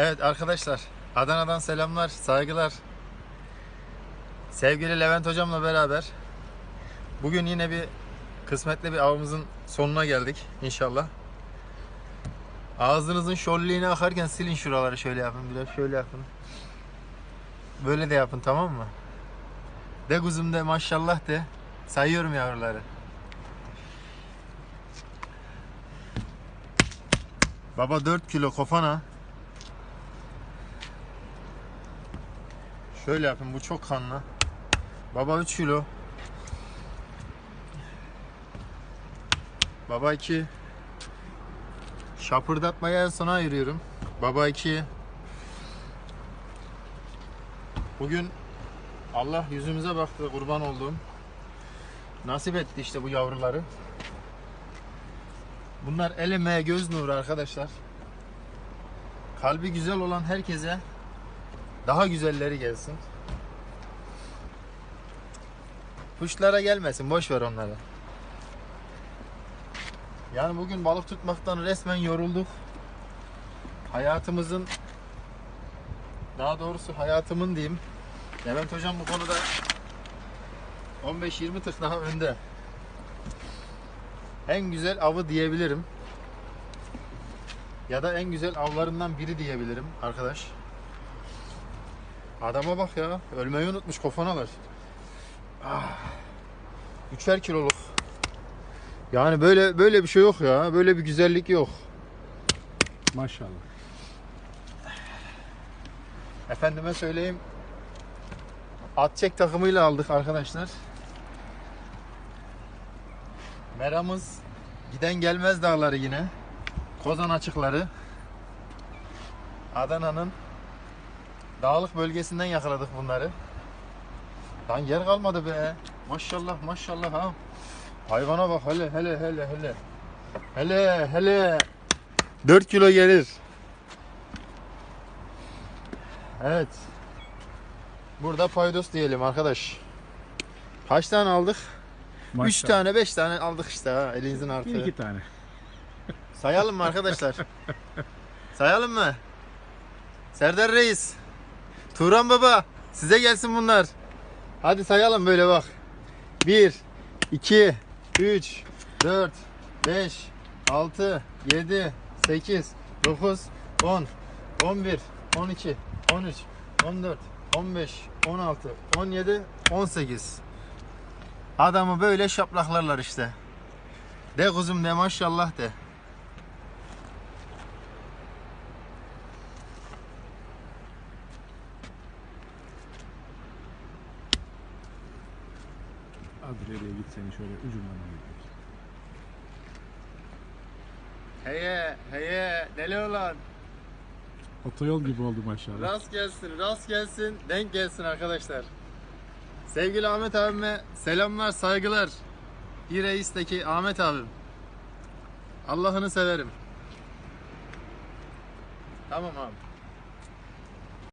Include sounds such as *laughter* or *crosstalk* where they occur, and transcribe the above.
Evet arkadaşlar Adana'dan selamlar, saygılar. Sevgili Levent hocamla beraber bugün yine bir kısmetli bir avımızın sonuna geldik inşallah. Ağzınızın şolliğine akarken silin şuraları şöyle yapın biraz şöyle yapın. Böyle de yapın tamam mı? De kuzum de maşallah de. Sayıyorum yavruları. Baba 4 kilo kofana. Şöyle yapın bu çok kanlı. Baba 3 kilo. Baba 2. Şapırdatmayı en sona ayırıyorum. Baba 2. Bugün Allah yüzümüze baktı kurban olduğum. Nasip etti işte bu yavruları. Bunlar el emeğe göz nuru arkadaşlar. Kalbi güzel olan herkese daha güzelleri gelsin. Kuşlara gelmesin, boş ver onları. Yani bugün balık tutmaktan resmen yorulduk. Hayatımızın daha doğrusu hayatımın diyeyim. Levent hocam bu konuda 15-20 tık daha önde. En güzel avı diyebilirim. Ya da en güzel avlarından biri diyebilirim arkadaş. Adama bak ya. Ölmeyi unutmuş kofanalar. Ah. Üçer kiloluk. Yani böyle böyle bir şey yok ya. Böyle bir güzellik yok. Maşallah. Efendime söyleyeyim. At çek takımıyla aldık arkadaşlar. Meramız giden gelmez dağları yine. Kozan açıkları. Adana'nın dağlık bölgesinden yakaladık bunları. Lan yer kalmadı be. Maşallah maşallah ha. Hayvana bak hele hele hele hele. Hele hele. 4 kilo gelir. Evet. Burada paydos diyelim arkadaş. Kaç tane aldık? 3 Maşallah. tane 5 tane aldık işte ha elinizin artığı. iki tane. Sayalım mı arkadaşlar? *laughs* Sayalım mı? Serdar Reis. Turan Baba. Size gelsin bunlar. Hadi sayalım böyle bak. 1, 2, 3, 4, 5, 6, 7, 8, 9, 10, 11, 12, 13, 14, 15, 16, 17, 18. Adamı böyle şaplaklarlar işte. De kuzum de maşallah de. Adriyeli'ye git seni şöyle ucundan götür. Heye heye deli olan. Otoyol gibi oldu maşallah. Rast gelsin rast gelsin denk gelsin arkadaşlar. Sevgili Ahmet abime selamlar saygılar. İreis'teki Ahmet abim. Allah'ını severim. Tamam abi.